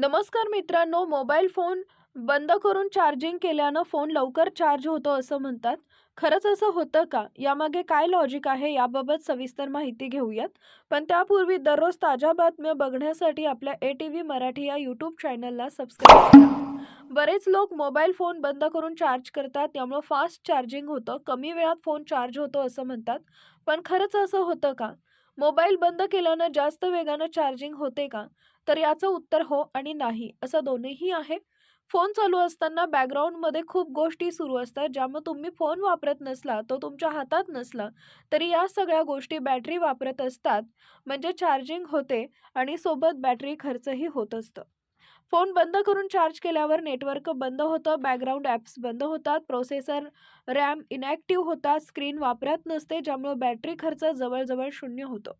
नमस्कार मित्रांनो mobile phone बंद करून चार्जिंग केल्यानं फोन लवकर चार्ज होतो असं म्हणतात. खरंच असं होतं का? यामागे काय लॉजिक आहे याबाबत सविस्तर माहिती घेऊयात. पण त्यापूर्वी दररोज ताज्या बातम्या बघण्यासाठी आपल्या ए टी व्ही मराठी या यूट्यूब चॅनलला सबस्क्राईब करा. बरेच लोक मोबाईल फोन बंद करून चार्ज करतात त्यामुळं फास्ट चार्जिंग होतं कमी वेळात फोन चार्ज होतो असं म्हणतात. पण खरंच असं होतं का? मोबाईल बंद केल्यानं जास्त वेगानं चार्जिंग होते का? तर याचं उत्तर हो आणि नाही असं दोन्हीही आहे. फोन चालू असताना बॅकग्राऊंडमध्ये खूप गोष्टी सुरू असतात ज्यामुळे तुम्ही फोन वापरत नसला तो तुमच्या हातात नसला तरी या सगळ्या गोष्टी बॅटरी वापरत असतात. म्हणजे चार्जिंग होते आणि सोबत बॅटरी खर्चही होत असतं. फोन बंद करून चार्ज केल्यावर नेटवर्क बंद होतं बॅकग्राऊंड ॲप्स बंद होतात प्रोसेसर रॅम इनॅक्टिव्ह होतात स्क्रीन वापरात नसते ज्यामुळे बॅटरी खर्च जवळजवळ शून्य होतो.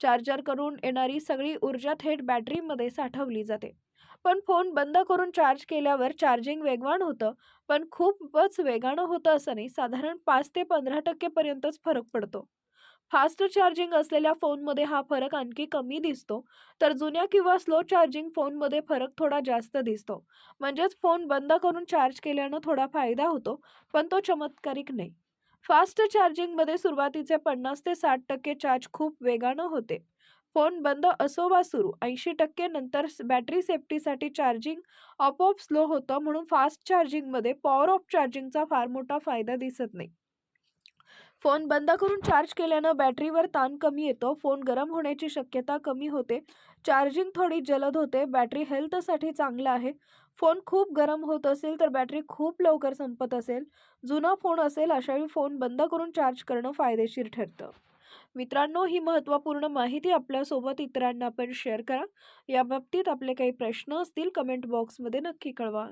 चार्जर करून येणारी सगळी ऊर्जा थेट बॅटरीमध्ये साठवली जाते. पण फोन बंद करून चार्ज केल्यावर चार्जिंग वेगवान होतं पण खूपच वेगानं होतं असं नाही साधारण पाच ते पंधरा टक्केपर्यंतच फरक पडतो. फास्ट चार्जिंग असलेल्या फोनमध्ये हा फरक आणखी कमी दिसतो. तर जुन्या किंवा स्लो चार्जिंग फोनमध्ये फरक थोडा जास्त दिसतो. म्हणजेच फोन बंद करून चार्ज केल्यानं थोडा फायदा होतो पण तो चमत्कारिक नाही. फास्ट चार्जिंगमध्ये सुरुवातीचे पन्नास ते साठ टक्के चार्ज खूप वेगानं होते. फोन बंद असो वा सुरू ऐंशी टक्के नंतर बॅटरी सेफ्टीसाठी चार्जिंग आपोआप स्लो होतं म्हणून फास्ट चार्जिंगमध्ये पॉवर ऑफ चार्जिंगचा फार मोठा फायदा दिसत नाही. फोन बंद करून चार्ज केल्यानं बॅटरीवर ताण कमी येतो. फोन गरम होण्याची शक्यता कमी होते. चार्जिंग थोडी जलद होते. बॅटरी हेल्थसाठी चांगलं आहे. फोन खूप गरम होत असेल तर बॅटरी खूप लवकर संपत असेल. जुना फोन असेल अशावेळी फोन बंद करून चार्ज करणं फायदेशीर ठरतं. मित्रांनो ही महत्त्वपूर्ण माहिती आपल्यासोबत इतरांना पण शेअर करा. या बाबतीत आपले काही प्रश्न असतील कमेंट बॉक्समध्ये नक्की कळवा.